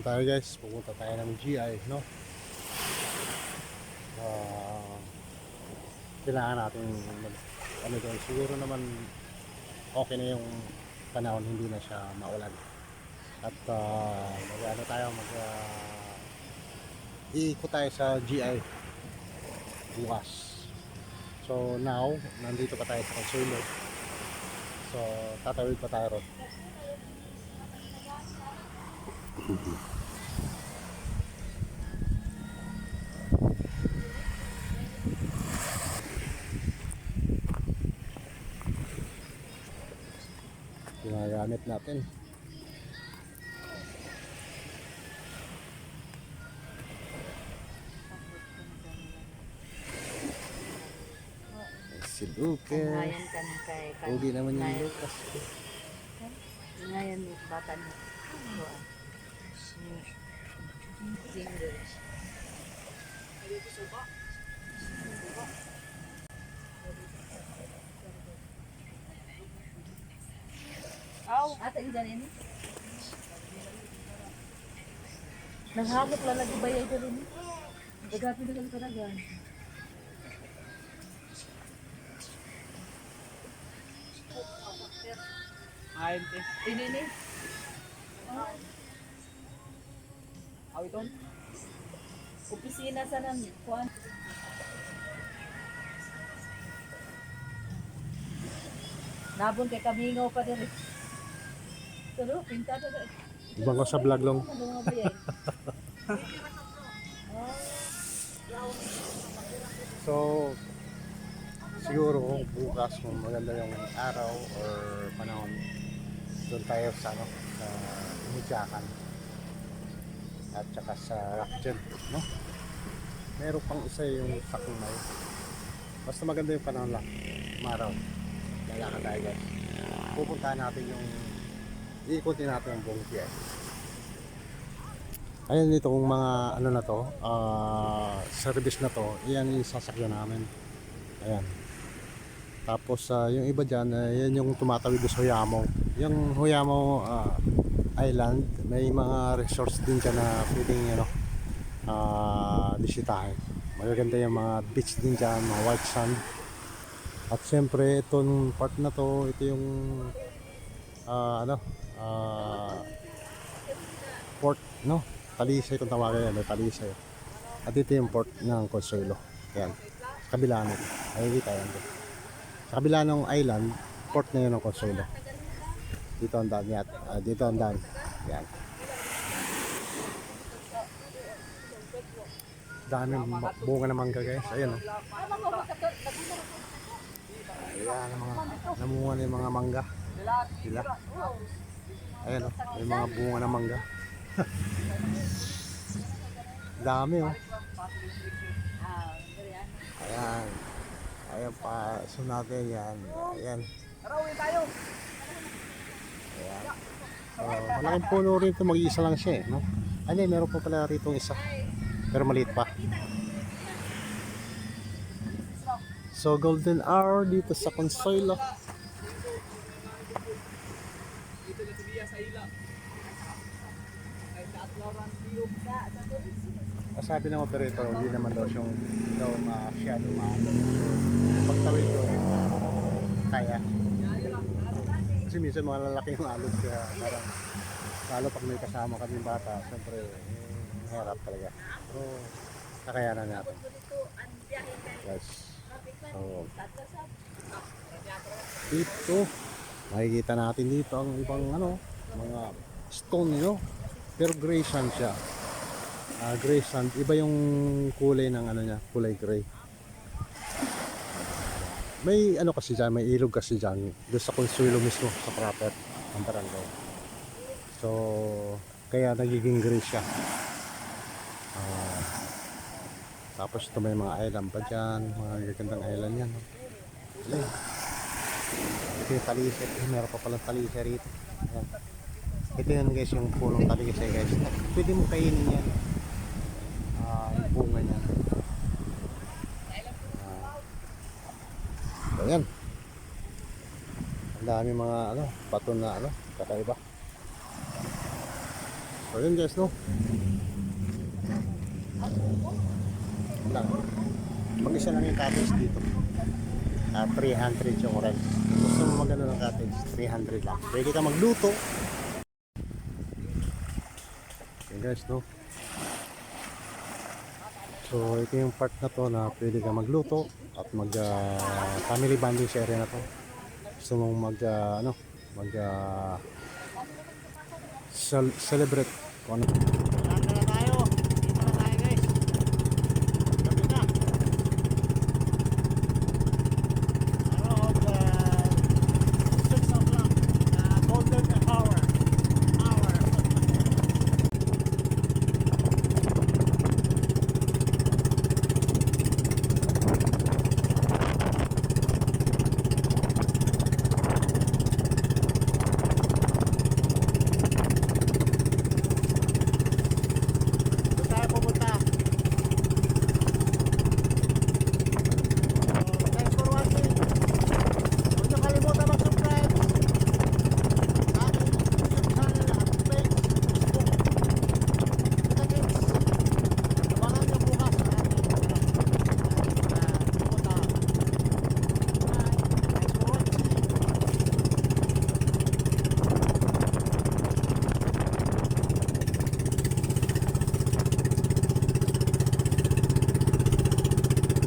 Yan tayo guys, pupunta tayo ng GI, no? Ah, kailangan natin ano doon, siguro naman okay na yung panahon, hindi na siya maulan. At uh, mag ano tayo, mag ah, iikot tayo sa GI bukas. So now, nandito pa tayo sa Consuelo. So tatawid pa tayo ron. Ginagamit natin. Si Lucas. Ugi naman yung Lucas. Ngayon bata ni Nanghamot lang lagi bayay ko rin. Dagapin na lang talagan. Ayon te. Inini. Awiton. Opisina sa nan kuan. Nabon kay kamingaw pa din. Pero pintado na. Ibang ko sa vlog lang. Ano? So, siguro kung bukas kung maganda yung araw or panahon, doon tayo sa ano, sa Umidyakan at saka sa Rakjen, no? Meron pang isa yung Sakmay. Basta maganda yung panahon lang, maraw. Lalakad tayo guys. Pupuntahan natin yung iikutin natin yung buong PI. Ayan dito kung mga ano na to, ah, service na to, yan yung sasakyan namin. Ayan. Tapos ah, yung iba dyan, ah, yan yung tumatawid sa Huyamo. Yung Huyamo ah, Island, may mga resorts din dyan na pwedeng ano, ah, bisitahin. Magaganda yung mga beach din dyan, mga white sand. At siyempre, itong part na to, ito yung ah, ano, ah, port, no? Talisay kung tawagin yan, Talisay. At ito yung port ng Consuelo. Yan. Kabila nito. Nakikita yan. Sa kabila ng island, port na yun ng Consuelo. Dito ang daan yan. Ah, dito ang daan. Yan. Dami ma- bunga ng mangga guys. Ayan oh. Ayan ang mga namunga na yung mga mangga. Sila. Ayan oh. May mga bunga ng mangga. Dami oh. Ayan. Ayan pa. So natin yan. Ayan. Tarawin tayo. Ayan. So, malaking puno rin ito. Mag-iisa lang siya eh. No? Ano meron pa pala rito isa. Pero maliit pa. So, golden hour dito sa Consuelo. Sabi ng operator, hindi naman daw siyang daw masyado maano. Pagtawid ko, kaya. Kasi minsan mga lalaki yung alog kaya parang lalo pag may kasama kami bata, siyempre eh, talaga. Pero kakayanan natin. Yes. So, dito, makikita natin dito ang ibang ano, mga stone, you? Pero gray sand siya. Ah, gray sand. Iba yung kulay ng ano niya, kulay gray. May ano kasi dyan, may ilog kasi dyan. Doon sa Consuelo mismo, sa proper, ang barangay. So, kaya nagiging gray siya. Ah, tapos ito may mga island pa dyan, mga gagandang island yan. no? Ayan. Ito yung talisay, eh, meron pa palang talisay rito. Ayan. Ito yun guys, yung punong talisay guys. Pwede mo kainin yan. Ah, yung bunga niya. Ah. So, yan. Ang dami mga ano, bato na ano, kakaiba. So yun guys, no? Lang. Mag-isa lang yung cottage dito. Ah, 300 yung rent. Gusto mo magano ng cottage, 300 lang. Pwede ka magluto. Yun guys, no? So ito yung part na to na pwede ka magluto at mag ah, family bonding sa area na to. Gusto mong mag ah, ano, mag cel- celebrate kung ano. ここさ